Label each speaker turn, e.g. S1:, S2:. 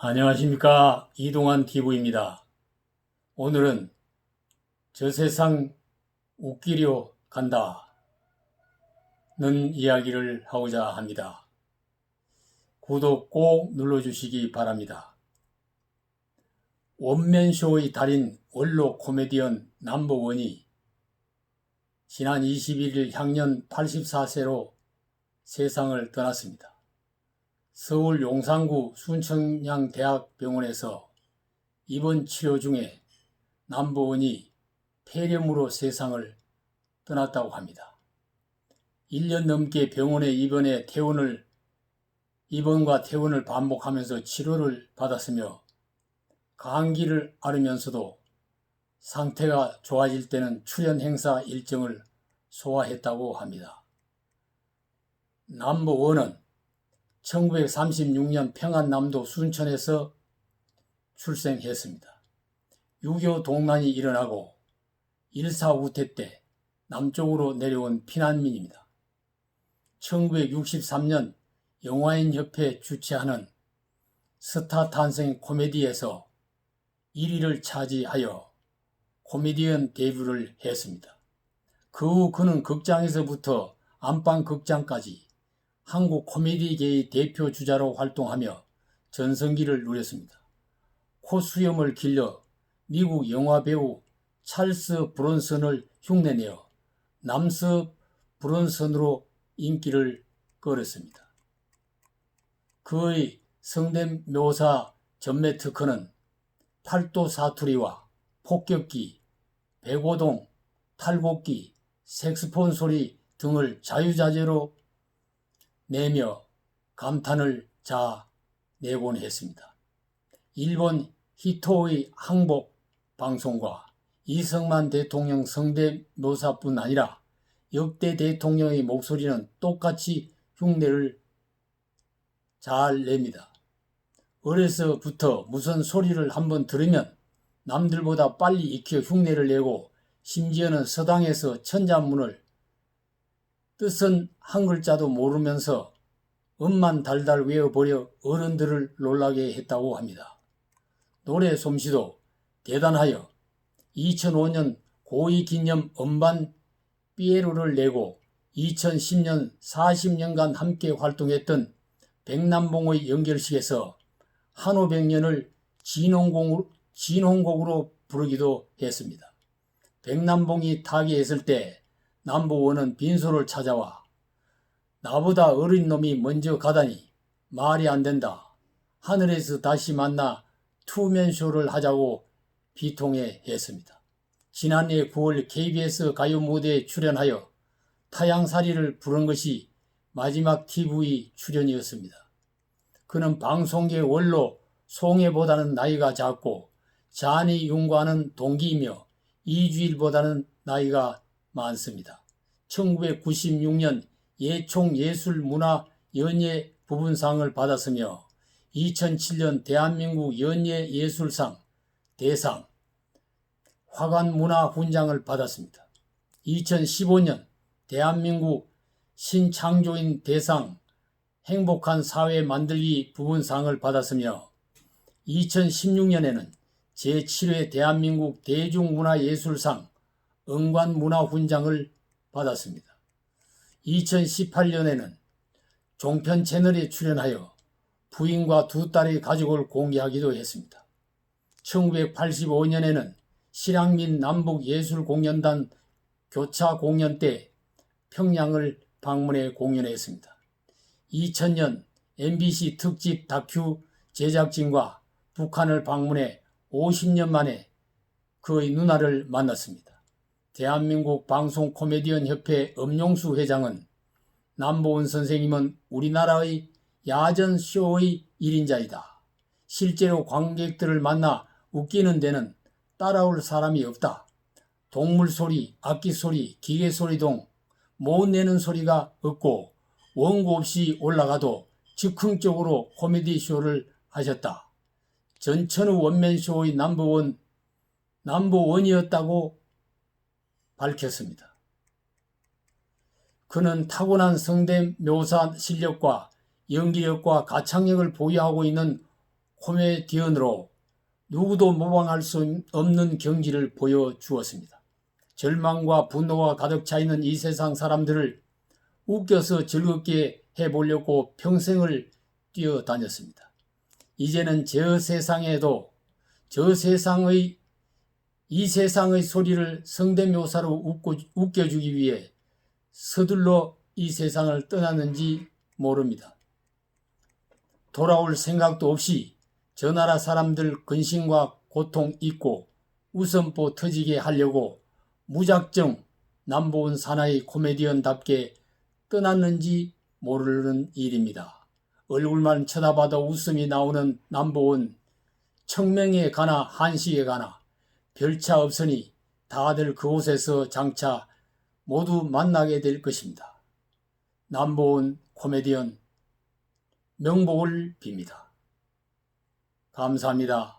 S1: 안녕하십니까 이동환 TV입니다. 오늘은 저 세상 웃기려 간다 는 이야기를 하고자 합니다. 구독 꼭 눌러주시기 바랍니다. 원맨쇼의 달인 원로 코미디언 남보원이 지난 21일 향년 84세로 세상을 떠났습니다. 서울 용산구 순천향대학병원에서 입원 치료 중에 남보원이 폐렴으로 세상을 떠났다고 합니다. 1년 넘게 병원에 입원해 퇴원을 입원과 퇴원을 반복하면서 치료를 받았으며 감기를 앓으면서도 상태가 좋아질 때는 출연 행사 일정을 소화했다고 합니다. 남보원은 1936년 평안남도 순천에서 출생했습니다. 6.25 동란이 일어나고 1.4 우태 때 남쪽으로 내려온 피난민입니다. 1963년 영화인협회 주최하는 스타 탄생 코미디에서 1위를 차지하여 코미디언 데뷔를 했습니다. 그 후 그는 극장에서부터 안방 극장까지 한국 코미디계의 대표 주자로 활동하며 전성기를 누렸습니다. 코수염을 길러 미국 영화 배우 찰스 브론슨을 흉내내어 남스 브론슨으로 인기를 끌었습니다. 그의 성대 묘사 전매 특허는 팔도 사투리와 폭격기, 배고동, 탈곡기, 색스폰 소리 등을 자유자재로 내며 감탄을 자 내곤 했습니다. 일본 히토의 항복 방송과 이승만 대통령 성대묘사뿐 아니라 역대 대통령의 목소리는 똑같이 흉내를 잘 냅니다. 어려서부터 무슨 소리를 한번 들으면 남들보다 빨리 익혀 흉내를 내고 심지어는 서당에서 천자문을 뜻은 한 글자도 모르면서 음만 달달 외워버려 어른들을 놀라게 했다고 합니다. 노래 솜씨도 대단하여 2005년 고위 기념 음반 삐에로를 내고 2010년 40년간 함께 활동했던 백남봉의 연결식에서 한오백년을 진홍곡으로, 진홍곡으로 부르기도 했습니다. 백남봉이 타계했을 때 남보원은 빈소를 찾아와 나보다 어린 놈이 먼저 가다니 말이 안 된다. 하늘에서 다시 만나 투면쇼를 하자고 비통해 했습니다. 지난해 9월 KBS 가요 무대에 출연하여 타양살이를 부른 것이 마지막 TV 출연이었습니다. 그는 방송계 원로 송해보다는 나이가 작고 잔이 융과는 동기이며 이주일보다는 나이가 많습니다. 1996년 예총 예술 문화 연예 부분상을 받았으며 2007년 대한민국 연예 예술상 대상 화관 문화 훈장을 받았습니다. 2015년 대한민국 신창조인 대상 행복한 사회 만들기 부분상을 받았으며 2016년에는 제7회 대한민국 대중문화예술상 응관문화훈장을 받았습니다. 2018년에는 종편 채널에 출연하여 부인과 두 딸의 가족을 공개하기도 했습니다. 1985년에는 실향민 남북예술공연단 교차 공연 때 평양을 방문해 공연했습니다. 2000년 MBC 특집 다큐 제작진과 북한을 방문해 50년 만에 그의 누나를 만났습니다. 대한민국 방송 코미디언 협회 엄용수 회장은 남보은 선생님은 우리나라의 야전 쇼의 1인자이다. 실제로 관객들을 만나 웃기는 데는 따라올 사람이 없다. 동물 소리, 악기 소리, 기계 소리 등 못 내는 소리가 없고 원고 없이 올라가도 즉흥적으로 코미디 쇼를 하셨다. 전천후 원맨쇼의 남보원, 남보원이었다고 밝혔습니다. 그는 타고난 성대 묘사 실력과 연기력과 가창력을 보유하고 있는 코미디언으로 누구도 모방할 수 없는 경지를 보여주었습니다. 절망과 분노가 가득 차 있는 이 세상 사람들을 웃겨서 즐겁게 해보려고 평생을 뛰어다녔습니다. 이제는 저 세상에도 저 세상의 이 세상의 소리를 성대묘사로 웃고, 웃겨주기 위해 서둘러 이 세상을 떠났는지 모릅니다. 돌아올 생각도 없이 저 나라 사람들 근심과 고통 잊고 웃음보 터지게 하려고 무작정 남보은 사나이 코미디언답게 떠났는지 모르는 일입니다. 얼굴만 쳐다봐도 웃음이 나오는 남보은 청명에 가나 한식에 가나 별차 없으니 다들 그곳에서 장차 모두 만나게 될 것입니다. 남보은 코미디언 명복을 빕니다. 감사합니다.